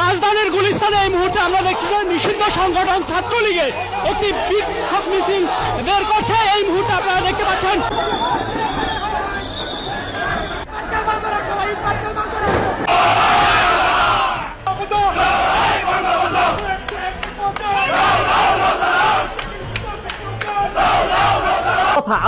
রাজধানীর গুলিস্তানে এই মুহূর্তে আমরা দেখছি যে নিষিদ্ধ সংগঠন ছাত্রলীগের একটি বিক্ষোভ মিছিল বের করছে। এই মুহূর্তে আপনারা দেখতে পাচ্ছেন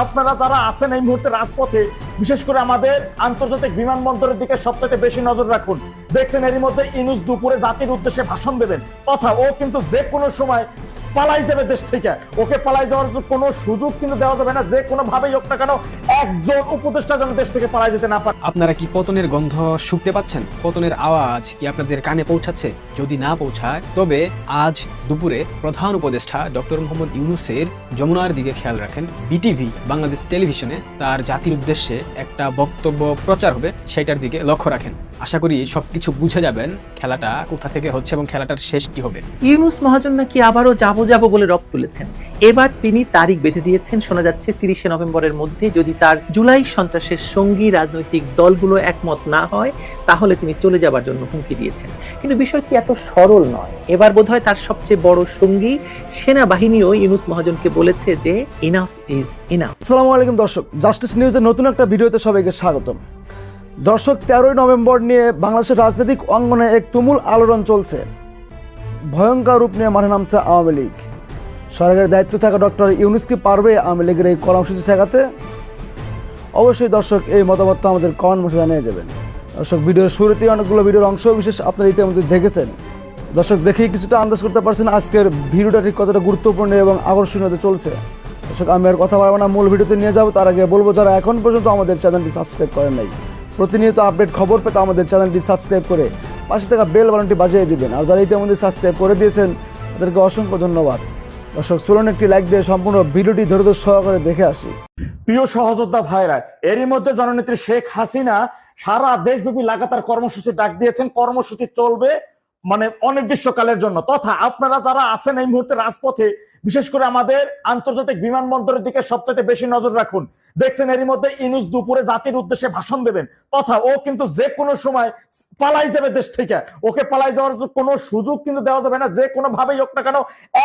আপনারা যারা আছেন এই মুহূর্তে রাজপথে বিশেষ করে আমাদের আন্তর্জাতিক বিমানবন্দরের দিকে সবচেয়ে বেশি নজর রাখুন। দেখছেন এরই মধ্যে ইনুস দুপুরে জাতির উদ্দেশ্যে ভাষণ দেবেন। কথা ও কিন্তু যে কোনো সময় পালাই যাবে দেশ থেকে। ওকে পালাই যাওয়ার কোনো সুযোগ কিন্তু দেওয়া যাবে না, যে কোনো ভাবেই হোক না কেন, একজন উপদেষ্টা যেন দেশ থেকে পালাই যেতে না পারে। আপনারা কি পতনের গন্ধ শুকতে পাচ্ছেন? পতনের আওয়াজ কি আপনাদের কানে পৌঁছাচ্ছে? যদি না পৌঁছায়, তবে আজ দুপুরে প্রধান উপদেষ্টা ডক্টর মোহাম্মদ ইউনুসের যমুনার দিকে খেয়াল রাখেন। বিটিভি, বাংলাদেশ টেলিভিশনে তার জাতির উদ্দেশ্যে একটা বক্তব্য প্রচার হবে সেটার দিকে লক্ষ্য রাখেন। আশা করি সবকিছু বুঝে যাবেন খেলাটা কোথা থেকে হচ্ছে এবং খেলাটার শেষ কি হবে। ইউনুস মহাজন নাকি আবারও যাব যাব বলে রব তুলেছেন। এবার তিনি তারিখ বেঁধে দিয়েছেন শোনা যাচ্ছে তিরিশে নভেম্বরের মধ্যে যদি তার জুলাই সন্ত্রাসের সঙ্গী রাজনৈতিক দলগুলো একমত না হয় তাহলে তিনি চলে যাবার জন্য হুমকি দিয়েছেন। কিন্তু বিষয়টি এত সরল নয়। এবার বোধহয় তার সবচেয়ে বড় সঙ্গী সেনাবাহিনীও ইউনুস মহাজনকে বলেছে যে ইনাফ ইজ ইনাফ আসসালামু আলাইকুম দর্শক জাস্টিস নিউজের নতুন একটা ভিডিওতে সবাইকে স্বাগতম। দর্শক, তেরোই নভেম্বর নিয়ে বাংলাদেশের রাজনৈতিক অঙ্গনে এক তুমুল আলোড়ন চলছে। ভয়ঙ্কর রূপ নিয়ে মাঠে নামছে আওয়ামী লীগ। সরকারের দায়িত্ব থাকা ডক্টর ইউনুস কি পারবে আওয়ামী লীগের এই কর্মসূচি ঠেকাতে? অবশ্যই দর্শক, এই মতামতটা আমাদের কমেন্ট বক্সে জানিয়ে যাবেন। দর্শক, ভিডিওর শুরুতেই অনেকগুলো ভিডিওর অংশ বিশেষ আপনারা ইতিমধ্যে দেখেছেন। দর্শক, দেখেই কিছুটা আন্দাজ করতে পারছেন আজকের ভিডিওটা ঠিক কতটা গুরুত্বপূর্ণ এবং আকর্ষণীয় চলছে। দর্শক, আমি আর কথা বাড়বো না, মূল ভিডিওতে নিয়ে যাব। তার আগে বলব, যারা এখন পর্যন্ত আমাদের চ্যানেলটি সাবস্ক্রাইব করেন নাই প্রতিনিয়ত আপডেট খবর পেতে আমাদের চ্যানেলটি সাবস্ক্রাইব করে পাশে থাকা বেল বাটনটি বাজিয়ে দিবেন। আর যারা ইতিমধ্যে সাবস্ক্রাইব করে দিয়েছেন, তাদেরকে অসংখ্য ধন্যবাদ। দর্শক, চলুন একটি লাইক দিয়ে সম্পূর্ণ ভিডিওটি ধৈর্য সহকারে দেখে আসি। প্রিয় সহযোদ্ধা ভাইরা, এরই মধ্যে জননেত্রী শেখ হাসিনা সারা দেশব্যাপী লাগাতার কর্মসূচি ডাক দিয়েছেন। কর্মসূচি চলবে মানে অনির্দিষ্টকালের জন্য। তথা আপনারা যারা আছেন এই মুহূর্তে রাজপথে বিশেষ করে আমাদের আন্তর্জাতিক বিমানবন্দরের দিকে সবচেয়ে বেশি নজর রাখুন। দেখছেন এরই মধ্যে ইনুস দুপুরে জাতির উদ্দেশ্যে ভাষণ দেবেন। তথা ও কিন্তু যে কোনো সময় পালাই যাবে দেশ থেকে। ওকে পালাই যাওয়ার কোনো সুযোগ কিন্তু দেওয়া যাবে না। যে কোনো ভাবেই হোক না কেন,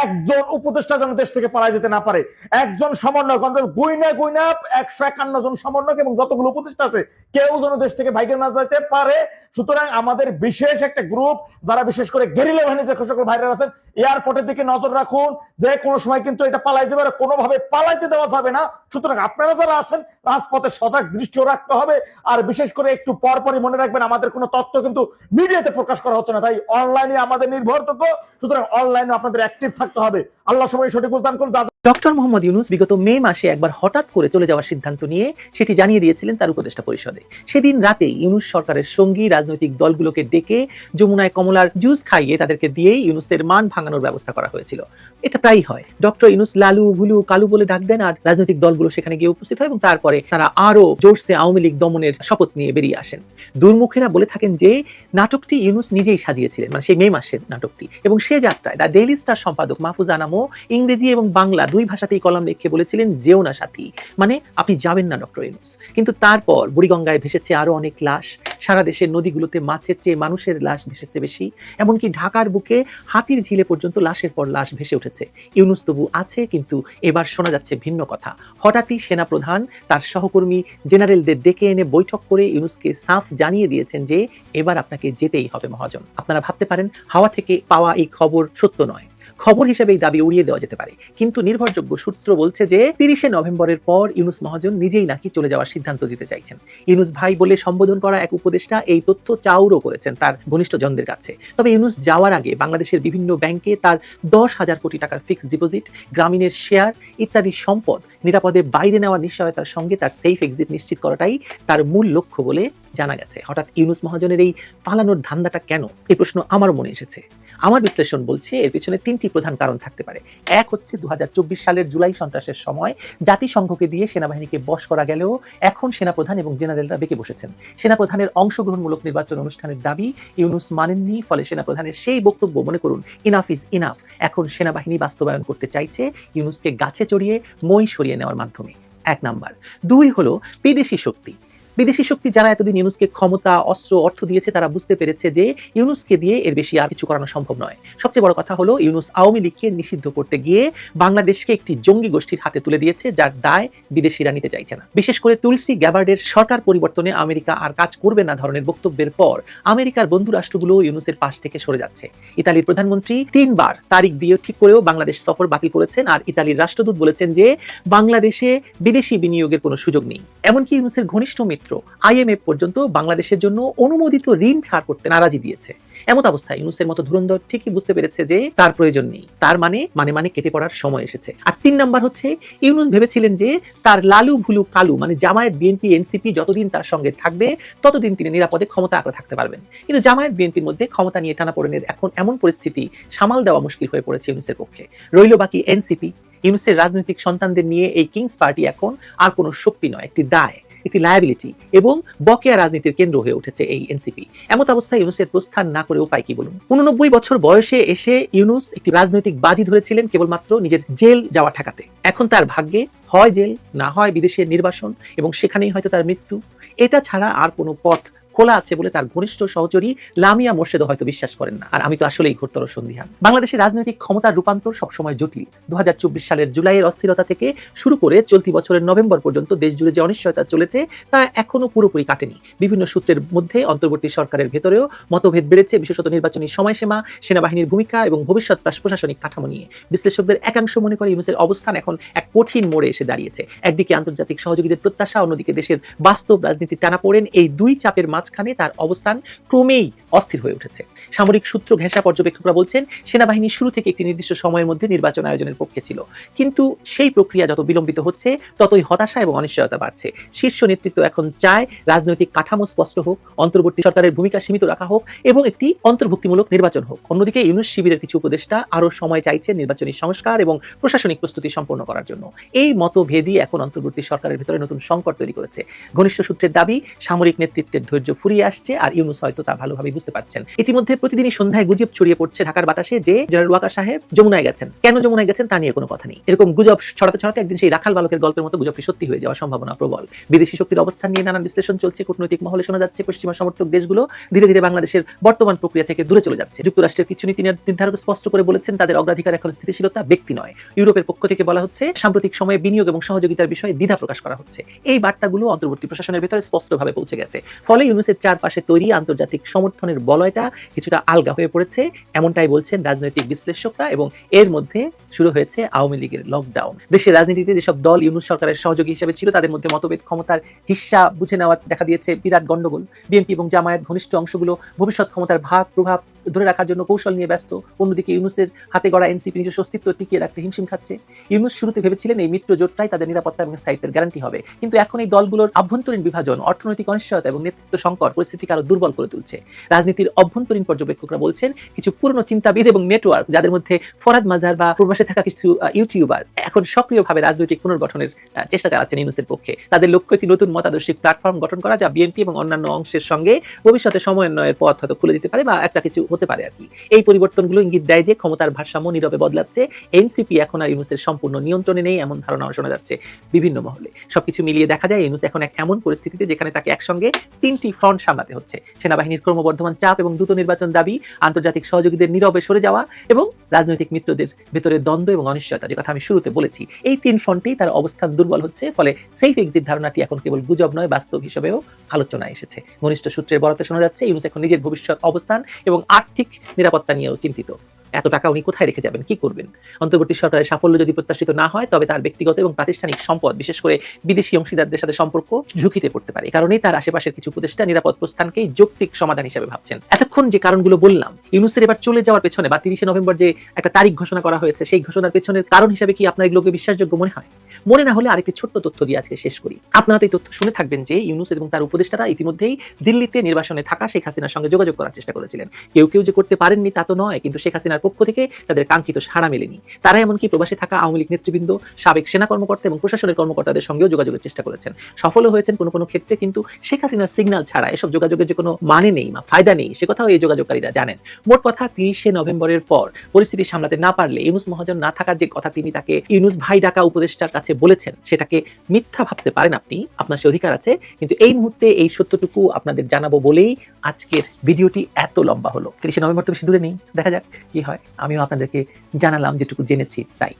একজন উপদেষ্টা যেন দেশ থেকে পালাই যেতে না পারে। একজন সমন্বয়ক, অন্তত গুইনা গুইনা একশো একান্ন জন সমন্বয়ক এবং যতগুলো উপদেষ্টা আছে, কেউ যেন দেশ থেকে ভাইকে না যেতে পারে। সুতরাং আমাদের বিশেষ একটা গ্রুপ, যারা বিশেষ করে গেরিলা বাহিনী যে সকল ভাইরা আছেন, এয়ারপোর্টের দিকে নজর রাখুন। যে কোনো সময় কিন্তু এটা পালাই যাবে আর কোনোভাবে পালাইতে দেওয়া যাবে না। সুতরাং আপনারা যারা আছেন, রাজপথে সজাগ দৃশ্য রাখতে হবে। আর বিশেষ করে একটু পরপরই মনে রাখবেন, আমাদের কোনো তথ্য কিন্তু মিডিয়াতে প্রকাশ করা হচ্ছে না। তাই অনলাইনে আমাদের নির্ভরযোগ্য। সুতরাং অনলাইনে আপনাদের অ্যাক্টিভ থাকতে হবে। আল্লাহ সময় সঠিক উদ্যান করুন। ডক্টর মোহাম্মদ ইউনুস বিগত মে মাসে একবার হঠাৎ করে চলে যাওয়ার সিদ্ধান্ত নিয়ে সেটি জানিয়ে দিয়েছিলেন তার উপদেষ্টা পরিষদে। সেদিন রাতে ইউনুস সরকারের সঙ্গী রাজনৈতিক দলগুলোকে ডেকে যমুনায় কমলার জুস খাইয়ে তাদেরকে দিয়েই ইউনুসের মান ভাঙানোর ব্যবস্থা করা হয়েছিল। এটা প্রায়ই হয়। ডক্টর ইউনুস লালু, ভুলু, কালু বলে ডাক দেন আর রাজনৈতিক দলগুলো সেখানে গিয়ে উপস্থিত হয় এবং তারপরে তারা আরও জোরসে আওয়ামী লীগ দমনের শপথ নিয়ে বেরিয়ে আসেন। দুর্মুখেরা বলে থাকেন যে, নাটকটি ইউনুস নিজেই সাজিয়েছিলেন মানে সেই মে মাসের নাটকটি। এবং সে যাত্রায় দ্য ডেইলি স্টার সম্পাদক মাহফুজ আনামও ইংরেজি এবং বাংলা দুই ভাষাতেই কলম লিখে বলেছিলেন, যেও না সাথী। মানে আপনি যাবেন না, ডক্টর ইউনুস। কিন্তু তারপর বুড়িগঙ্গায় ভেসেছে আরও অনেক লাশ। সারা দেশের নদীগুলোতে মাছের চেয়ে মানুষের লাশ ভেসেছে বেশি। এমনকি ঢাকার বুকে হাতির ঝিলে পর্যন্ত লাশের পর লাশ ভেসে উঠেছে। ইউনুস তবু আছে, কিন্তু এবার শোনা যাচ্ছে ভিন্ন কথা। হঠাৎই সেনাপ্রধান, তার সহকর্মী, জেনারেলদের ডেকে এনে বৈঠক করে ইউনুসকে সাফ জানিয়ে দিয়েছেন যে, এবার আপনাকে যেতেই হবে, মহাজন। আপনারা ভাবতে পারেন, হাওয়া থেকে পাওয়া এই খবর সত্য নয়। খবর হিসেবে এই দাবি উড়িয়ে দেওয়া যেতে পারে। কিন্তু নির্ভরযোগ্য সূত্র বলছে যে, তিরিশে নভেম্বরের পর ইউনুস মহাজন নিজেই নাকি চলে যাওয়ার সিদ্ধান্ত দিতে চাইছেন। ইউনুস ভাই বলে সম্বোধন করা এক উপদেষ্টা এই তথ্য চাউরও করেছেন তার ঘনিষ্ঠ জনদের কাছে। তবে ইউনুস যাওয়ার আগে বাংলাদেশের বিভিন্ন ব্যাংকে তার দশ হাজার কোটি টাকার ফিক্সড ডিপোজিট, গ্রামীণের শেয়ার ইত্যাদি সম্পদ নিরাপদে বাইরে নেওয়ার নিশ্চয়তার সঙ্গে তার সেফ এক্সিট নিশ্চিত করাটাই তার মূল লক্ষ্য বলে জানা গেছে। হঠাৎ ইউনুস মহাজনের এই পালানোর ধান্দাটা কেন? এই প্রশ্ন আমার মনে এসেছে। আমার বিশ্লেষণ বলছে, এর পিছনে তিনটি প্রধান কারণ থাকতে পারে। এক হচ্ছে দু হাজার চব্বিশ সালের জুলাই সন্ত্রাসের সময় জাতিসংঘকে দিয়ে সেনাবাহিনীকে বশ করা গেলেও এখন সেনাপ্রধান এবং জেনারেলরা বেঁকে বসেছেন। সেনাপ্রধানের অংশগ্রহণমূলক নির্বাচন অনুষ্ঠানের দাবি ইউনুস মানেননি, ফলে সেনাপ্রধানের সেই বক্তব্য, মনে করুন ইনাফ ইজ ইনাফ এখন সেনাবাহিনী বাস্তবায়ন করতে চাইছে ইউনুসকে গাছে চড়িয়ে, মই সরিয়ে নেওয়ার মাধ্যমে। এক নাম্বার। দুই হলো, বিদেশি শক্তি। বিদেশি শক্তি যারা এতদিন ইউনুসকে ক্ষমতা, অস্ত্র, অর্থ দিয়েছে, তারা বুঝতে পেরেছে যে ইউনুসকে দিয়ে এর বেশি আর কিছু করানো সম্ভব নয়। সবচেয়ে বড় কথা হলো, ইউনুস আওয়ামী লীগকে নিষিদ্ধ করতে গিয়ে বাংলাদেশকে একটি জঙ্গি গোষ্ঠীর হাতে তুলে দিয়েছে, যার দায় বিদেশিরা নিতে চাইছে না। বিশেষ করে তুলসী গ্যাবার্ডের সরকার পরিবর্তনে আমেরিকা আর কাজ করবে না ধরনের বক্তব্যের পর আমেরিকার বন্ধু রাষ্ট্রগুলো ইউনুসের পাশ থেকে সরে যাচ্ছে। ইতালির প্রধানমন্ত্রী তিনবার তারিখ দিয়ে ঠিক করেও বাংলাদেশ সফর বাতিল করেছেন, আর ইতালির রাষ্ট্রদূত বলেছেন যে বাংলাদেশে বিদেশি বিনিয়োগের কোনো সুযোগ নেই। এমনকি ইউনুসের ঘনিষ্ঠ মিত্র আইএমএফ পর্যন্ত বাংলাদেশের জন্য অনুমোদিত ঋণ ছাড় করতে নারাজি দিয়েছে। এমত অবস্থায় ইউনুসের মতো ধুরন্ধর ঠিকই বুঝতে পেরেছে যে তার প্রয়োজন নেই। তার মানে মানে মানে কেটে পড়ার সময় এসেছে। আর তিন নাম্বার হচ্ছে, ইউনুস ভেবেছিলেন যে তার লালু ভুলু কালু মানে জামায়াত, বিএনপি, এনসিপি যতদিন তার সঙ্গে থাকবে, ততদিন তিনি নিরাপদে ক্ষমতা আঁকড়ে থাকতে পারবেন। কিন্তু জামায়াত, বিএনপির মধ্যে ক্ষমতা নিয়ে টানাপোড়েনের এখন এমন পরিস্থিতি সামাল দেওয়া মুশকিল হয়ে পড়েছে ইউনুসের পক্ষে। রইল বাকি এনসিপি। ইউনুসের রাজনৈতিক সন্তানদের নিয়ে এই কিংস পার্টি এখন আর কোনো শক্তি নয়, একটি দায়। একটি লায়াবিলিটি এবং বকেয়া রাজনীতির কেন্দ্র হয়ে উঠেছে এই এনসিপি এমত অবস্থায় ইউনুসের প্রস্থান না করে উপায় কি বলুন? উননব্বই বছর বয়সে এসে ইউনুস একটি রাজনৈতিক বাজি ধরেছিলেন কেবলমাত্র নিজের জেল যাওয়া ঠেকাতে। এখন তার ভাগ্যে হয় জেল, না হয় বিদেশের নির্বাসন এবং সেখানেই হয়তো তার মৃত্যু। এটা ছাড়া আর কোনো পথ খোলা আছে বলে তার ঘনিষ্ঠ সহচরী লামিয়া মোর্শেদও হয়তো বিশ্বাস করেন না। আর আমি তো আসলেই ঘোরতর সন্ধিহান বাংলাদেশের রাজনৈতিক ক্ষমতার রূপান্তর সবসময় জটিল। দু হাজার চব্বিশ সালের জুলাইয়ের অস্থিরতা থেকে শুরু করে চলতি বছরের নভেম্বর পর্যন্ত দেশ জুড়ে যে অনিশ্চয়তা চলেছে, তা এখনও পুরোপুরি কাটেনি। বিভিন্ন সূত্রের মধ্যে অন্তর্বর্তী সরকারের ভেতরেও মতভেদ বেড়েছে, বিশেষত নির্বাচনী সময়সীমা, সেনাবাহিনীর ভূমিকা এবং ভবিষ্যৎ প্রশাসনিক কাঠামো নিয়ে। বিশ্লেষকদের একাংশ মনে করে ইউনুসের অবস্থান এখন এক কঠিন মোড়ে এসে দাঁড়িয়েছে। একদিকে আন্তর্জাতিক সহযোগীদের প্রত্যাশা, অন্যদিকে দেশের বাস্তব রাজনীতি টানা পড়েন। এই দুই চাপের মাঝখানে তার অবস্থান ক্রমেই অস্থির হয়ে উঠেছে। সামরিক সূত্র ঘেঁষা পর্যবেক্ষকরা বলছেন সেনাবাহিনী শুরু থেকে একটি নির্দিষ্ট সময়ের মধ্যে নির্বাচন আয়োজনের পক্ষে ছিল। কিন্তু সেই প্রক্রিয়া যত বিলম্বিত হচ্ছে, ততই হতাশা এবং অনিশ্চয়তা বাড়ছে। শীর্ষ নেতৃত্ব এখন চায় রাজনৈতিক কাঠামো স্পষ্ট হোক, অন্তর্বর্তী সরকারের ভূমিকা সীমিত রাখা হোক এবং একটি অন্তর্ভুক্তিমূলক নির্বাচন হোক। অন্যদিকে ইউনুস শিবিরের কিছু উপদেষ্টা আরও সময় চাইছে নির্বাচনী সংস্কার এবং প্রশাসনিক প্রস্তুতি সম্পন্ন করার জন্য। এই মতভেদই এখন অন্তর্বর্তী সরকারের ভিতরে নতুন সংকট তৈরি করেছে। ঘনিষ্ঠ সূত্রের দাবি, সামরিক নেতৃত্বের ধৈর্য ফুরিয়ে আসছে আর ইউনুস হয়তো তা ভালোভাবে বুঝতে পারছেন। ইতিমধ্যে প্রতিদিনই সন্ধ্যায় গুজব ছড়িয়ে পড়ছে ঢাকার বাতাসে যে জেনারেল ওয়াকার সাহেব যমুনায় গেছেন। কেন যমুনায় গেছেন তা নিয়ে কোনো কথা নেই। এরকম গুজব ছড়াতে ছড়াতে একদিন সেই রাখাল বালকের গল্পের মতো গুজবটি সত্যি হয়ে যাওয়ার সম্ভাবনা প্রবল। বিদেশি শক্তির অবস্থান নিয়ে নানান বিশ্লেষণ চলছে, কূটনৈতিক মহলে শোনা যাচ্ছে পশ্চিমা সমর্থক দেশগুলো ধীরে ধীরে বাংলাদেশের বর্তমান প্রক্রিয়া থেকে দূরে চলে যাচ্ছে। যুক্তরাষ্ট্রের কিছু নীতি নির্ধারক স্পষ্ট করে বলেছেন, তাদের অগ্রাধিকার এখন স্থিতিশীলতা ব্যক্তি নয়। ইউরোপের পক্ষ থেকে বলা হচ্ছে, সাম্প্রতিক সময়ে বিনিয়োগ এবং সহযোগিতার বিষয়ে দ্বিধা প্রকাশ করা হচ্ছে। এই বার্তাগুলো অন্তর্বর্তী প্রশাসনের ভেতরে স্পষ্টভাবে পৌঁছে গেছে। ফলে ইউনুসের চারপাশে তৈরি আন্তর্জাতিক সমর্থনের বলয়টা কিছুটা আলগা হয়ে পড়েছে, এমনটাই বলছেন রাজনৈতিক বিশ্লেষকরা এবং এর মধ্যে শুরু হয়েছে আওয়ামী লীগের লকডাউন দেশের রাজনীতিতে যেসব দল ইউনুস সরকারের সহযোগী হিসেবে ছিল, তাদের মধ্যে মতভেদ, ক্ষমতার হিস্সা বুঝে নেওয়ার দেখা দিয়েছে বিরাট গণ্ডগোল। বিএনপি এবং জামায়াত ঘনিষ্ঠ অংশগুলো ভবিষ্যৎ ক্ষমতার ভাগ প্রভাব ধরে রাখার জন্য কৌশল নিয়ে ব্যস্ত। অন্যদিকে ইউনুসের হাতে গড়া এনসিপি নিজস্ব অস্তিত্ব টিকিয়ে রাখতে হিমশিম খাচ্ছে। ইউনুস শুরুতে ভেবেছিলেন এই মিত্র জোটটাই তাদের নিরাপত্তা এবং স্থায়িত্বের গ্যারান্টি হবে। কিন্তু এখন এই দলগুলোর আভ্যন্তরীণ বিভাজন, অর্থনৈতিক অনিশ্চয়তা এবং নেতৃত্ব সংকট পরিস্থিতিকে আরও দুর্বল করে তুলছে। রাজনীতির অভ্যন্তরীণ পর্যবেক্ষকরা বলছেন, কিছু পুরনো চিন্তাবিদ এবং নেটওয়ার্ক, যাদের মধ্যে ফরাদ মাজার বা প্রবাসে থাকা কিছু ইউটিউবার এখন সক্রিয়ভাবে রাজনৈতিক পুনর্গঠনের চেষ্টা চালাচ্ছেন ইউনুসের পক্ষে। তাদের লক্ষ্য একটি নতুন মতাদর্শিক প্ল্যাটফর্ম গঠন করা, যা বিএনপি এবং অন্যান্য অংশের সঙ্গে ভবিষ্যতে সমন্বয়ের পথ হয়তো খুলে দিতে পারে বা একটা কিছু হতে পারে আর কি। এই পরিবর্তনগুলো ইঙ্গিত দেয় যে ক্ষমতার ভারসাম্য নীরবে বদলাচ্ছে। এনসিপি এখন আর ইউনুসের সম্পূর্ণ নিয়ন্ত্রণে নেই, এমন ধারণাও শোনা যাচ্ছে বিভিন্ন মহলে। সবকিছু মিলিয়ে দেখা যায়, ইউনুস এখন এক এমন পরিস্থিতিতে যেখানে তাকে একসঙ্গে তিনটি ফ্রন্ট সামলাতে হচ্ছে। সেনাবাহিনীর ক্রমবর্ধমান চাপ এবং দ্রুত নির্বাচন দাবি, আন্তর্জাতিক সহযোগীদের নীরবে সরে যাওয়া এবং রাজনৈতিক মিত্রদের ভেতরে দ্বন্দ্ব এবং অনিশ্চয়তা, যে কথা আমি শুরুতে বলেছি। এই তিন ফ্রন্টেই তার অবস্থান দুর্বল হচ্ছে, ফলে সেফ এক্সিট ধারণাটি এখন কেবল গুজব নয়, বাস্তব হিসেবেও আলোচনায় এসেছে। ঘনিষ্ঠ সূত্রের বরাতে শোনা যাচ্ছে, ইউনুস এখন নিজের ভবিষ্যৎ অবস্থান এবং আর্থিক নিরাপত্তা নিয়েও চিন্তিত। এত টাকা উনি কোথায় রেখে যাবেন? কি করবেন? অন্তর্বর্তী সরকারের সাফল্য যদি প্রত্যাশিত না হয়, তবে তার ব্যক্তিগত এবং প্রাতিষ্ঠানিক সম্পদ, বিশেষ করে বিদেশি অংশীদারদের সাথে সম্পর্ক ঝুঁকিতে পড়তে পারে। কারণেই তার আশেপাশের কিছু উপদেষ্টা নিরাপদ প্রস্থানকেই যৌক্তিক সমাধান হিসেবে ভাবছেন। এতক্ষণ যে কারণগুলো বললাম, ইউনুসের এবার চলে যাওয়ার পেছনে বা তিরিশে নভেম্বর যে একটা তারিখ ঘোষণা করা হয়েছে, সেই ঘোষণার পেছনের কারণ হিসেবে কি আপনার এগুলোকে বিশ্বাসযোগ্য মনে হয়? মনে না হলে আরেকটি ছোট্ট তথ্য দিয়ে আজকে শেষ করি। আপনারা এই তথ্য শুনে থাকবেন যে ইউনুস এবং তার উপদেষ্টারা ইতিমধ্যেই দিল্লিতে নির্বাসনে থাকা শেখ হাসিনার সঙ্গে যোগাযোগ করার চেষ্টা করেছিলেন। কেউ কেউ যে করতে পারেননি তা তো নয়, কিন্তু শেখ হাসিনার পক্ষ থেকে তাদের কাঙ্ক্ষিত সাড়া মেলেনি। তারা এমনকি প্রবাসে থাকা আওয়ামী লীগ নেতৃবৃন্দ, সাবেক সেনা কর্মকর্তা এবং প্রশাসনের কর্মকর্তাদের সঙ্গেও যোগাযোগের চেষ্টা করেছেন। সফলও হয়েছেন কোনো কোনো ক্ষেত্রে, কিন্তু শেখ হাসিনার সিগন্যাল ছাড়া এসব যোগাযোগের যে কোনো মানে নেই বা ফায়দা নেই, সে কথাও এই যোগাযোগকারীরা জানেন। মোট কথা, তিরিশে নভেম্বরের পর পরিস্থিতি সামলাতে না পারলে ইউনুস মহাজন না থাকার যে কথা, তিনি তাকে ইউনুস ভাই ডাকা উপদেষ্টার কাছে বলেছেন, সেটাকে মিথ্যা ভাবতে পারেন আপনি, আপনার সে অধিকার আছে, কিন্তু এই মুহূর্তে এই সত্যটুকু আপনাদের জানাব বলেই আজকের ভিডিওটি এত লম্বা হলো। তিরিশে নভেম্বর তো বেশি দূরে নেই, দেখা যাক কি হয়। আমিও আপনাদেরকে জানালাম যেটুকু জেনেছি, তাই।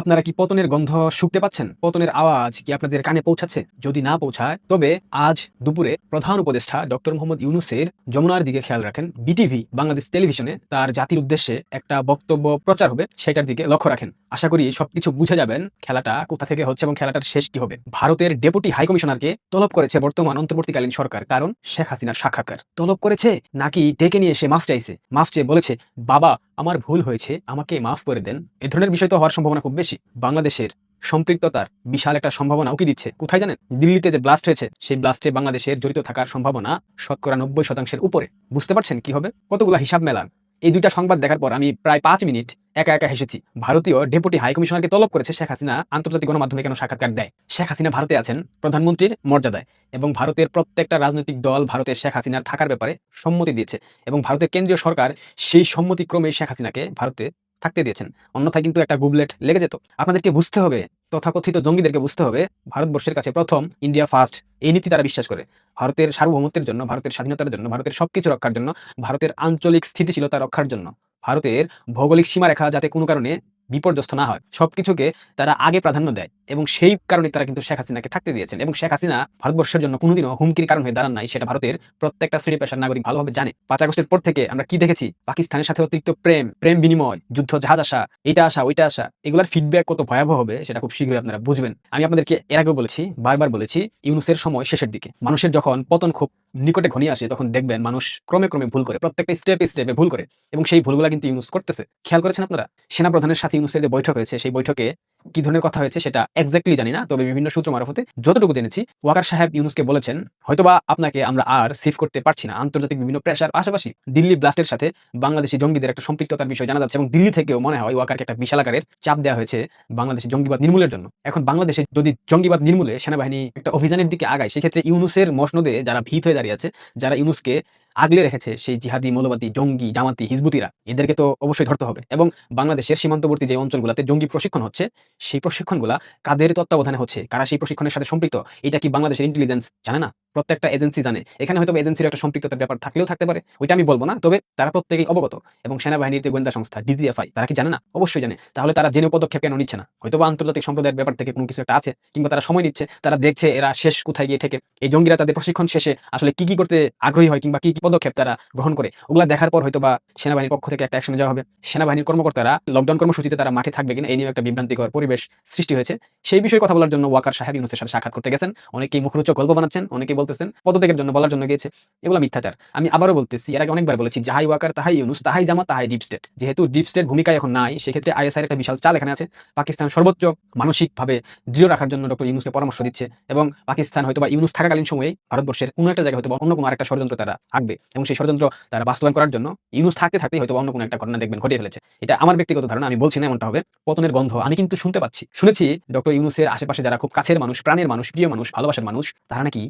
আপনারা কি পতনের গন্ধ শুকতে পাচ্ছেন? পতনের আওয়াজ কি আপনাদের কানে পৌঁছাচ্ছে? যদি না পৌঁছায়, তবে আজ দুপুরে প্রধান উপদেষ্টা ডক্টর মোহাম্মদ ইউনুসের যমুনার দিকে খেয়াল রাখেন। বিটিভি, বাংলাদেশ টেলিভিশনে তার জাতির উদ্দেশ্যে একটা বক্তব্য প্রচার হবে, সেটার দিকে লক্ষ্য রাখেন। আশা করি সবকিছু বুঝে যাবেন খেলাটা কোথা থেকে হচ্ছে এবং খেলাটার শেষ কি হবে। ভারতের ডেপুটি হাই কমিশনারকে তলব করেছে বর্তমান অন্তর্বর্তীকালীন সরকার, কারণ শেখ হাসিনার সাক্ষাৎকার। তলব করেছে নাকি ডেকে নিয়ে এসে মাফ চাইছে? মাফ চেয়ে বলেছে, বাবা আমার ভুল হয়েছে, আমাকে মাফ করে দেন। এ ধরনের বিষয় তো হওয়ার সম্ভাবনা খুব বেশি। বাংলাদেশের সম্পৃক্ততার বিশাল একটা সম্ভাবনা উকি দিচ্ছে? কোথায় জানেন? দিল্লিতে যে ব্লাস্ট হয়েছে, সেই ব্লাস্টে বাংলাদেশের জড়িত থাকার সম্ভাবনা শতকরা নব্বই শতাংশের উপরে। বুঝতে পারছেন কি হবে? কতগুলো হিসাব মেলান এই দুইটা সংবাদ দেখার পর আমি প্রায় পাঁচ মিনিট একা একা হেসেছি। ভারতীয় ডেপুটি হাই কমিশনারকে তলব করেছে শেখ হাসিনা আন্তর্জাতিক গণমাধ্যমে কেন সাক্ষাৎকার দেয়? শেখ হাসিনা ভারতে আছেন প্রধানমন্ত্রীর মর্যাদায় এবং ভারতের প্রত্যেকটা রাজনৈতিক দল ভারতের শেখ হাসিনার থাকার ব্যাপারে সম্মতি দিয়েছে এবং ভারতের কেন্দ্রীয় সরকার সেই সম্মতিক্রমে শেখ হাসিনাকে ভারতে থাকতে দিয়েছেন। অন্যথায় কিন্তু একটা গুবলেট লেগে যেত। আপনাদেরকে বুঝতে হবে, তথাকথিত জঙ্গিদেরকে বুঝতে হবে, ভারতবর্ষের কাছে প্রথম, ইন্ডিয়া ফার্স্ট, এই নীতি তারা বিশ্বাস করে। ভারতের সার্বভৌমত্বের জন্য, ভারতের স্বাধীনতার জন্য, ভারতের সবকিছু রক্ষার জন্য, ভারতের আঞ্চলিক স্থিতিশীলতা রক্ষার জন্য, ভারতের ভৌগোলিক সীমারেখা যাতে কোনো কারণে বিপর্যস্ত না হয়। সবকিছুকে তারা আগে প্রাধান্য দেয় এবং সেই কারণে তারা কিন্তু শেখ হাসিনাকে থাকতে দিয়েছেন। এবং শেখ হাসিনা ভারতবর্ষের জন্য কোনোদিনও হুমকির কারণ হয়ে দাঁড়ান নাই, সেটা ভারতের প্রত্যেকটা শ্রেণি পেশার নাগরিক ভালোভাবে জানে। পাঁচ আগস্টের পর থেকে আমরা কি দেখেছি? পাকিস্তানের সাথে অতিরিক্ত প্রেম প্রেম বিনিময়, যুদ্ধ, জাহাজ আসা, এটা আসা, ওইটা আসা, এগুলার ফিডব্যাক কত ভয়াবহ হবে, সেটা খুব শীঘ্রই আপনারা বুঝবেন। আমি আপনাদেরকে এর আগেও বলেছি, বারবার বলেছি, ইউনুসের সময় শেষের দিকে। মানুষের যখন পতন খুব নিকটে ঘনিয়ে আসে, তখন দেখবেন মানুষ ক্রমে ক্রমে ভুল করে, প্রত্যেকটা স্টেপে স্টেপে ভুল করে, এবং সেই ভুলগুলা কিন্তু ইউনুস করতেছে। খেয়াল করেছেন আপনারা? সেনাপ্রধানের সাথে ইউনুসের যে বৈঠক হয়েছে, সেই বৈঠকে কি ধরনের কথা হয়েছে সেটা এক্স্যাক্টলি জানি না, তবে বিভিন্ন সূত্র মারফতে যতটুকু জেনেছি, ওয়াকার সাহেব ইউনুসকে বলেছেন, হয়তোবা আপনাকে আমরা আর সেভ করতে পারছি না। আন্তর্জাতিক বিভিন্ন প্রেশার পাশাপাশি দিল্লি ব্লাস্টের সাথে বাংলাদেশি জঙ্গিদের একটা সম্পৃক্ততার বিষয় জানা যাচ্ছে, এবং দিল্লি থেকেও মনে হয় ওয়াকারকে একটা বিশাল আকারের চাপ দেওয়া হয়েছে বাংলাদেশি জঙ্গিবাদ নির্মূলের জন্য। এখন বাংলাদেশে যদি জঙ্গিবাদ নির্মূলে সেনাবাহিনী একটা অভিযানের দিকে আগায়, সেক্ষেত্রে ইউনুসের মসনদে যারা ভীত হয়ে দাঁড়িয়ে আছে, যারা ইউনুসকে আগলে রেখেছে সেই জিহাদি, মৌলবাদী, জঙ্গি, জামাতি, হিজবুতিরা। এদেরকে তো অবশ্যই ধরতে হবে। এবং বাংলাদেশের সীমান্তবর্তী যে অঞ্চলগুলোতে জঙ্গি প্রশিক্ষণ হচ্ছে, সেই প্রশিক্ষণগুলা কাদের তত্ত্বাবধানে হচ্ছে? কারা সেই প্রশিক্ষণের সাথে সম্পৃক্ত? এটা কি বাংলাদেশের ইন্টেলিজেন্স জানে না? প্রত্যেকটা এজেন্সি জানে। এখানে হয়তো এজেন্সির একটা সম্পৃক্ততার ব্যাপার থাকলেও থাকতে পারে, ওইটা আমি বলব না, তবে তারা প্রত্যেকেই অবগত। এবং সেনাবাহিনীর যে গোয়েন্দা সংস্থা, ডিজিএফআই, তারা কি জানে না? অবশ্যই জানে। তাহলে তারা জেনে পদক্ষেপ কেন নিচ্ছে না? হয়তো বা আন্তর্জাতিক সম্প্রদায়ের ব্যাপার থেকে কোনো কিছু একটা আছে, কিংবা তারা সময় নিচ্ছে, তারা দেখছে এরা শেষ কোথায় গিয়ে থেকে। এই জঙ্গিরা তাদের প্রশিক্ষণ শেষে আসলে কি কি করতে আগ্রহী হয়, কিংবা কি কি পদক্ষেপ তারা গ্রহণ করে, ওগুলা দেখার পর হয়তো বা সেনাবাহিনীর পক্ষ থেকে একটা অ্যাকশনে যাওয়া হবে। সেনাবাহিনীর কর্মকর্তারা লকডাউন কর্মসূচিতে তারা মাঠে থাকবে কিনা এই নিয়ে একটা বিভ্রান্তিকর পরিবেশ সৃষ্টি হয়েছে। সেই বিষয়ে কথা বলার জন্য ওয়াকার সাহেব ইউনুসের সাথে সাক্ষাৎ করতে গেছেন। অনেকেই মুখরোচক গল্প বানাচ্ছেন, অনেকেই বলতেছেন, পদত্যাগের জন্য বলার জন্য গিয়েছে। এগুলো মিথ্যাচার। আমি আবারও বলতেছি, এর আগে অনেকবার বলেছি যাহাই ওয়াকার, তাহাই ইউনুস, তাহাই জামা তাহাই ডিপ স্টেট। যেহেতু ডিপ স্টেট ভূমিকা এখন নাই, সেক্ষেত্রে আইএসআই একটা বিশাল চাল এখানে আছে। পাকিস্তান সর্বোচ্চ মানসিকভাবে দৃঢ় রাখার জন্য ডক্টর ইউনুসকে পরামর্শ দিচ্ছে এবং পাকিস্তান হয়তো বা ইউনুস থাকাকালীন সময়ে ভারতবর্ষের কোনো একটা জায়গায় হয়তো অন্য কোনো আরেকটা ষড়যন্ত্র তারা আঁকবে এবং সেই ষড়যন্ত্র তারা বাস্তবায়ন করার জন্য ইউনুস থাকতে থাকতেই হয়তো অন্য কোনো একটা ঘটনা দেখবেন, ঘটিয়ে ফেলেছে। এটা আমার ব্যক্তিগত ধারণা, আমি বলছি না এমনটা হবে। পতনের গন্ধ, আমি কিন্তু শুনতে পাচ্ছি। শুনেছি, ডক্টর ইউনুসের আশেপাশে যারা খুব কাছের মানুষ, প্রাণের মানুষ, প্রিয় মানুষ, ভালোবাসার মানুষ, তারা নাকি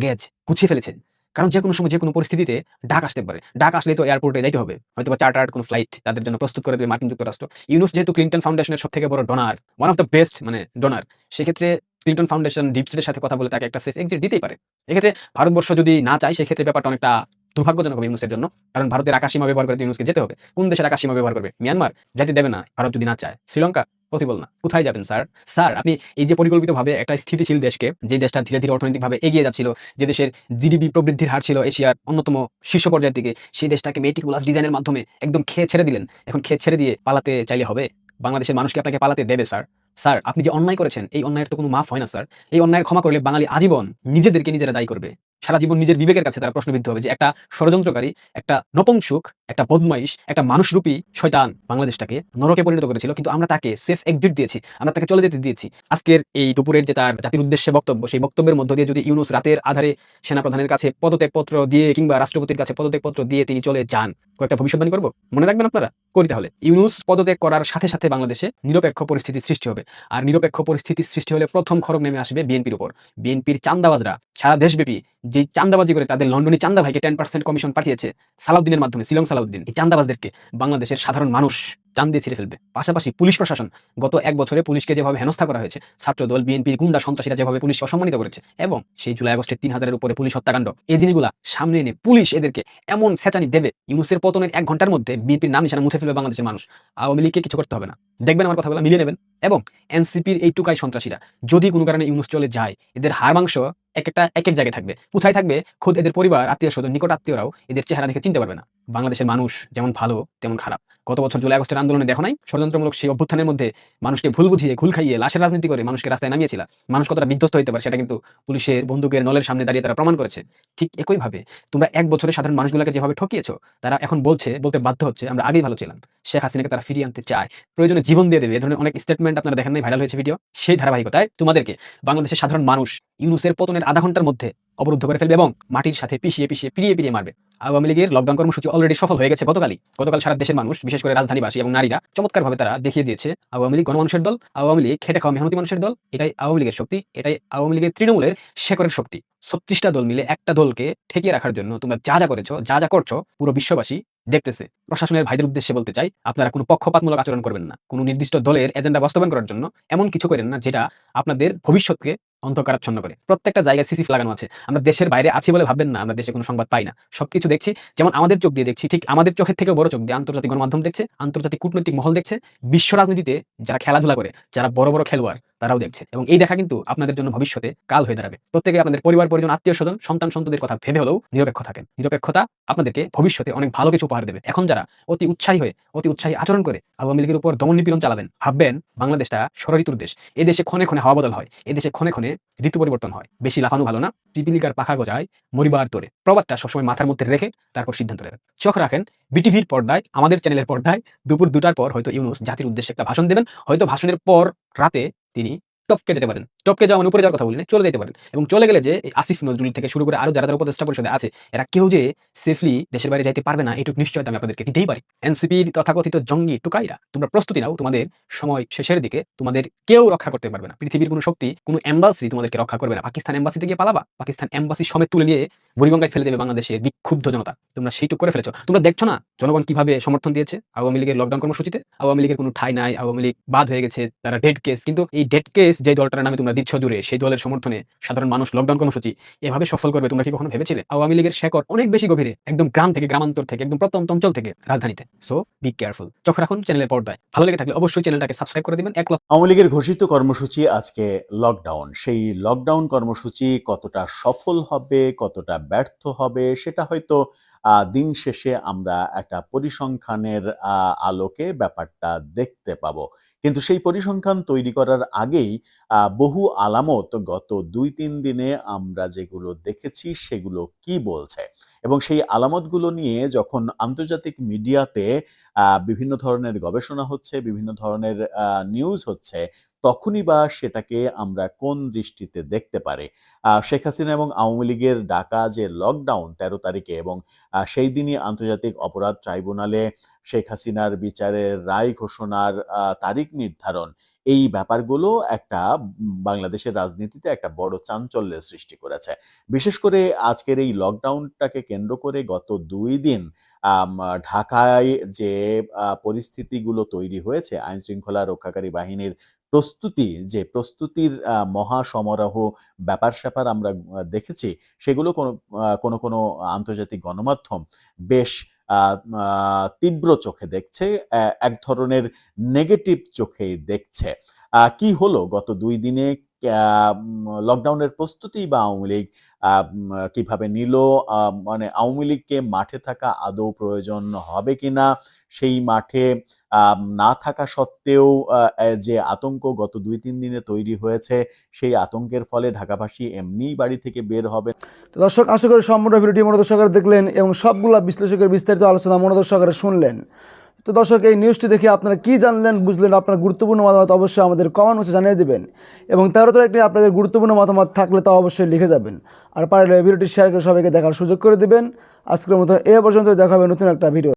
লাগেজ গুছিয়ে ফেলেছে কারণ যে কোনো সময় যে কোনো পরিস্থিতিতে ডাক আসতে পারে। ডাক আসলে তো এয়ারপোর্টে যাইতে হবে। হয়তো চার্টার্ড কোনো ফ্লাইট তাদের জন্য প্রস্তুত করে দেবে মার্কিন যুক্তরাষ্ট্র। ইউনুস যেহেতু ক্লিন্টন ফাউন্ডেশনের সব থেকে বড় donor one of the best মানে ডোনার সেক্ষেত্রে ক্লিন্টন ফাউন্ডেশন ডিপস্টেটের সাথে কথা বলে তাকে একটা সেফ এক্সিট দিতেই পারে। এক্ষেত্রে ভারতবর্ষ যদি না চায়, সেক্ষেত্রে ব্যাপারটা অনেকটা দুর্ভাগ্যজনক হবে ইউনুসের জন্য। কারণ ভারতের আকাশসীমা ব্যবহার করে ইউনুসকে যেতে হবে। কোন দেশের আকাশসীমা ব্যবহার করবে? মিয়ানমার যাইতে দেবে না। ভারত যদি না চায়। শ্রীলঙ্কা? পসিবল না। কোথায় যাবেন, স্যার? স্যার, আপনি এই যে পরিকল্পিতভাবে একটা স্থিতিশীল দেশকে, যে দেশটা ধীরে ধীরে অর্থনৈতিকভাবে এগিয়ে যাচ্ছিল, যে দেশের জিডিপি প্রবৃদ্ধির হার ছিল এশিয়ার অন্যতম শীর্ষ পর্যায়ের দিকে, সেই দেশটাকে মেটিকুলাস ডিজাইনের মাধ্যমে একদম খেয়ে ছেড়ে দিলেন। এখন খেয়ে ছেড়ে দিয়ে পালাতে চাইলে হবে? বাংলাদেশের মানুষকে আপনাকে পালাতে দেবে, স্যার? স্যার, আপনি যে অন্যায় করেছেন, এই অন্যায়ের তো কোনো মাফ হয় না, স্যার। এই অন্যায়ের ক্ষমা করলে বাঙালি আজীবন নিজেদেরকে নিজেরা দায়ী করবে। সারা জীবন নিজের বিবেকের কাছে তারা প্রশ্নবিদ্ধ হবে যে একটা ষড়যন্ত্রকারী, একটা নপংসুক একটা বদমাইশ, একটা মানুষরূপী শয়তান বাংলাদেশটাকে নরকে পরিণত করেছিল, কিন্তু আমরা তাকে সেফ এক্সিট দিয়েছি, আমরা তাকে চলে যেতে দিয়েছি। আজকের এই দুপুরের যে তার জাতির উদ্দেশ্যে বক্তব্য, সেই বক্তব্যের মধ্য দিয়ে যদি ইউনুস রাতের আধারে সেনাপ্রধানের কাছে পদত্যাগপত্র দিয়ে কিংবা রাষ্ট্রপতির কাছে পদত্যাগপত্র দিয়ে তিনি চলে যান, কয়েকটা ভবিষ্যৎবাণী করব? মনে রাখবেন আপনারা? করি তাহলে। ইউনুস পদত্যাগ করার সাথে সাথে বাংলাদেশে নিরপেক্ষ পরিস্থিতি সৃষ্টি হবে। আর নিরপেক্ষ পরিস্থিতি সৃষ্টি হলে প্রথম খরক নেমে আসবে বিএনপির উপর। বিএনপির চান্দাবাজরা সারা দেশব্যাপী যে চান্দাবাজি করে তাদের লন্ডনী চান্দা ভাইকে টেন পার্সেন্ট কমিশন পাঠিয়েছে, সালাউদ্দিনের মাধ্যমে, শিলং সালাউদ্দিন। সালাউদ্দিন এই চান্দাবাজদেরকে বাংলাদেশের সাধারণ মানুষ চান দিয়ে ছিঁড়ে ফেলবে। পাশাপাশি পুলিশ প্রশাসন গত এক বছরে পুলিশকে যেভাবে হেনস্থা করা হয়েছে ছাত্রদল বিএনপি গুন্ডা সন্ত্রাসীরা যেভাবে পুলিশ অসম্মানিত করেছে এবং সেই জুলাই আগস্টে তিন হাজারের উপরে পুলিশ হত্যাকাণ্ড, এই জিনিসগুলা সামনে এনে পুলিশ এদেরকে এমন সেচানি দেবে, ইউনুসের পতনের এক ঘণ্টার মধ্যে বিএনপির নাম নিশানা মুছে ফেলবে বাংলাদেশের মানুষ। আওয়ামী লীগকে কিছু করতে হবে না। দেখবেন আমার কথাগুলো, মিলিয়ে নেবেন। এবং এনসিপির এই টুকাই সন্ত্রাসীরা, যদি কোনো কারণে ইউনুস চলে যায়, এদের হার মাংস এক একটা, এক এক জায়গায় থাকবে। কোথায় থাকবে? খোদ এদের পরিবার, আত্মীয় স্বজন, নিকট আত্মীয়রাও এদের চেহারা দেখে চিনতে পারবে না। বাংলাদেশের মানুষ যেমন ভালো, তেমন খারাপ। গত বছর জুলাই আগস্টের আন্দোলনে দেখো নাই? ষড়যন্ত্রমূলক সেই অভ্যুত্থানের মধ্যে মানুষকে ভুল বুঝিয়ে ঘুল খাইয়ে, লাশের রাজনীতি করে মানুষকে রাস্তায় নামিয়েছিল। মানুষ কতটা বিধ্বস্ত হতে পারে সেটা কিন্তু পুলিশের বন্দুকের নলের সামনে দাঁড়িয়ে তারা প্রমাণ করেছে। ঠিক একইভাবে তোমরা এক বছরে সাধারণ মানুষগুলোকে যেভাবে ঠকিয়েছো, তারা এখন বলছে, বলতে বাধ্য হচ্ছে, আমরা আগেই ভালো ছিলাম। শেখ হাসিনাকে তারা ফিরিয়ে আনতে চায়। প্রয়োজনে জীবন দিয়ে দেবে। এ ধরনের অনেক স্টেটমেন্ট আপনারা দেখেন নাই ভাইরাল হয়েছে ভিডিও সেই ধারাবাহিকতায় তোমাদেরকে বাংলাদেশের সাধারণ মানুষ ইউনুসের পতনের আধা ঘণ্টার মধ্যে অবরুদ্ধ করে ফেলবে এবং মাটির সাথে পিছিয়ে পিছিয়ে পিড়িয়ে পিড়িয়ে মারবে। আওয়ামী লীগের লকডাউন কর্মসূচি অলরেডি সফল হয়ে গেছে গতকালই। গতকাল সারা দেশের মানুষ, বিশেষ করে রাজধানীবাসী এবং নারীরা, চমৎকারভাবে তারা দেখিয়ে দিয়েছে আওয়ামী লীগ গণমানুষের দল, আওয়ামী লীগ খেটে খাওয়া মেহনতি মানুষের দল, এটাই আওয়ামী লীগের শক্তি, এটাই আওয়ামী লীগের তৃণমূলের শেকরের শক্তি। ছত্রিশটা দল মিলে একটা দলকে ঠেকিয়ে রাখার জন্য তোমরা যা যা করেছ, যা যা করছ, পুরো বিশ্ববাসী দেখতেছে। প্রশাসনের ভাইদের উদ্দেশ্যে বলতে চাই, আপনারা কোনো পক্ষপাতমূলক আচরণ করবেন না। কোনো নির্দিষ্ট দলের এজেন্ডা বাস্তবায়ন করার জন্য এমন কিছু করেন না যেটা আপনাদের ভবিষ্যৎকে অন্ধকারাচ্ছন্ন করে। প্রত্যেকটা জায়গায় সিসিফ লাগানো আছে। আমরা দেশের বাইরে আছি বলে ভাববেন না, আমরা দেশে কোনো সংবাদ পাই না। সবকিছু দেখছি, যেমন আমাদের চোখ দিয়ে দেখছি, ঠিক আমাদের চোখের থেকেও বড় চোখ দিয়ে আন্তর্জাতিক গণমাধ্যম দেখছে, আন্তর্জাতিক কূটনৈতিক মহল দেখছে। বিশ্ব রাজনীতিতে যারা খেলাধুলা করে, যারা বড় বড় খেলোয়াড় তারাও দেখছে এবং এই দেখা কিন্তু আপনাদের জন্য ভবিষ্যতে কাল হয়ে দাঁড়াবে। প্রত্যেকে আপনাদের পরিবার, পরিজন, আত্মীয় স্বজন, সন্তান সন্তদের কথা ভেবে হলেও নিরপেক্ষ থাকেন। নিরপেক্ষতা আপনাদেরকে ভবিষ্যতে অনেক ভালো কিছু উপহার দেবে। এখন যারা অতি উৎসাহী হয়ে, অতি উৎসাহী আচরণ করে আওয়ামী লীগের উপর দমন নিপীড়ন চালাবেন, ভাববেন বাংলাদেশটা ষড়ঋতুর দেশ। এই দেশে ক্ষণে ক্ষণে হাওয়া বদল হয় এই দেশে ক্ষণে ক্ষণে ঋতু পরিবর্তন হয়। বেশি লাফানো ভালো না, পিপিলিকার পাখা গজায় মরিবার তোরে। প্রবাদটা সবসময় মাথার মধ্যে রেখে তারপর সিদ্ধান্ত নেবেন। চোখ রাখেন, বিটিভির পর্দায়, আমাদের চ্যানেলের পর্দায় দুপুর দুটার পর হয়তো ইউনুস জাতির উদ্দেশ্যে একটা ভাষণ দেবেন। হয়তো ভাষণের পর রাতে তিনি টপকে যেতে পারেন। টপকে যাওয়া মানে উপরে যাওয়ার কথা বললেন চলে যেতে পারেন। এবং চলে গেলে যে আসিফ নজরুল থেকে শুরু করে আরও যারা যারা উপদেষ্টা পরিষদে আছে, এরা কেউ যে সেফলি দেশের বাইরে যাইতে পারবে না, এটুকু নিশ্চয়তা আমি আপনাদেরকে দিতেই পারি। এনসিপির তথাকথিত জঙ্গি টুকাইরা, তোমরা প্রস্তুতি নাও, তোমাদের সময় শেষের দিকে তোমাদের কেউ রক্ষা করতে পারবে না। পৃথিবীর কোনো শক্তি, কোনো এম্বাসি তোমাদেরকে রক্ষা করবে না। পাকিস্তান এম্বাসিতে গিয়ে পালাবা, পাকিস্তান এম্বাসি সমেত তুলে নিয়ে বুড়িগঙ্গায় ফেলে দেবে বাংলাদেশের বিক্ষুব্ধ জনতা। তোমরা সেইটুক করে ফেলেছো। তোমরা দেখছ না, জনগণ কীভাবে সমর্থন দিয়েছে? আওয়ামী লীগের লকডাউন কর্মসূচিতে? আওয়ামী লীগের কোনো ঠাই নাই, আওয়ামী লীগ বাদ হয়ে গেছে, তারা ডেড কেস কিন্তু এই ডেড কেস যে দলটার নামে তোমরা দিচ্ছ জুড়ে সেই দলের সমর্থনে সাধারণ মানুষ লকডাউন কর্মসূচি এভাবে সফল করবে তোমরা কি কখনো ভেবেছিলে? আওয়ামী লীগের শেকড় অনেক বেশি গভীরে, একদম গ্রাম থেকে, গ্রামান্তর থেকে, একদম প্রত্যন্ত অঞ্চল থেকে রাজধানীতে। সো বি কেয়ারফুল চোখ রাখুন চ্যানেলের পর্দায়। ভালো লেগে থাকলে অবশ্যই চ্যানেলটাকে সাবস্ক্রাইব করে দিবেন। এক লক্ষ আওয়ামী লীগের ঘোষিত কর্মসূচি আজকে লকডাউন সেই লকডাউন কর্মসূচি কতটা সফল হবে, কতটা ব্যর্থ হবে, সেটা হয়তো দিন শেষে আমরা একটা পরিসংখ্যানের আলোকে ব্যাপারটা দেখতে পাবো। কিন্তু সেই পরিসংখ্যান তৈরি করার আগেই বহু আলামত গত দুই তিন দিনে আমরা যেগুলো দেখেছি সেগুলো কি বলছে? এবং সেই আলামতগুলো নিয়ে যখন আন্তর্জাতিক মিডিয়াতে বিভিন্ন ধরনের গবেষণা হচ্ছে, বিভিন্ন ধরনের নিউজ হচ্ছে তখনই বা সেটাকে আমরা কোন দৃষ্টিতে দেখতে পারি? শেখ হাসিনা এবং আওয়ামী লীগের ডাকা যে লকডাউন তেরো তারিখে এবং সেই দিনই আন্তর্জাতিক অপরাধ ট্রাইব্যুনালে শেখ হাসিনার বিচারের রায় ঘোষণার তারিখ নির্ধারণ, এই ব্যাপারগুলো একটা বাংলাদেশের রাজনীতিতে একটা বড় চাঞ্চল্যের সৃষ্টি করেছে। বিশেষ করে আজকের এই লকডাউনটাকে কেন্দ্র করে গত দুই দিন ঢাকায় যে পরিস্থিতিগুলো তৈরি হয়েছে আইন শৃঙ্খলা রক্ষাকারী বাহিনীর প্রস্তুতি, যে প্রস্তুতির মহা সমারোহ ব্যাপার স্যাপার আমরা দেখেছি, সেগুলো কোনো কোনো কোনো আন্তর্জাতিক গণমাধ্যম বেশ তীব্র চোখে দেখছে এক ধরনের নেগেটিভ চোখেই দেখছে। কি হলো? গত দুই দিনে লকডাউনের প্রস্তুতি বা আওয়ামী লীগ কীভাবে নিল? মানে আওয়ামী লীগকে মাঠে থাকা আদৌ প্রয়োজন হবে কিনা? সেই মাঠে না থাকা সত্ত্বেও যে আতঙ্ক গত দুই তিন দিনে তৈরি হয়েছে, সেই আতঙ্কের ফলে ঢাকাবাসী এমনিই বাড়ি থেকে বের হবে। তো দর্শক, আশা করি সম্পূর্ণ ভিডিওটি মনোদর দেখলেন এবং সবগুলা বিশ্লেষকের বিস্তারিত আলোচনা মনোদর শুনলেন। তো দর্শক, এই নিউজটি দেখে আপনারা কি জানলেন, বুঝলেন, আপনার গুরুত্বপূর্ণ মতামত অবশ্যই আমাদের কমেন্ট বক্সে জানিয়ে দেবেন। এবং তেরো একটি আপনাদের গুরুত্বপূর্ণ মতামত থাকলে তা অবশ্যই লিখে যাবেন। আর পারলে ভিডিওটি শেয়ার করে সবাইকে দেখার সুযোগ করে দেবেন। আজকের মতো এ পর্যন্ত দেখা হবে নতুন একটা ভিডিও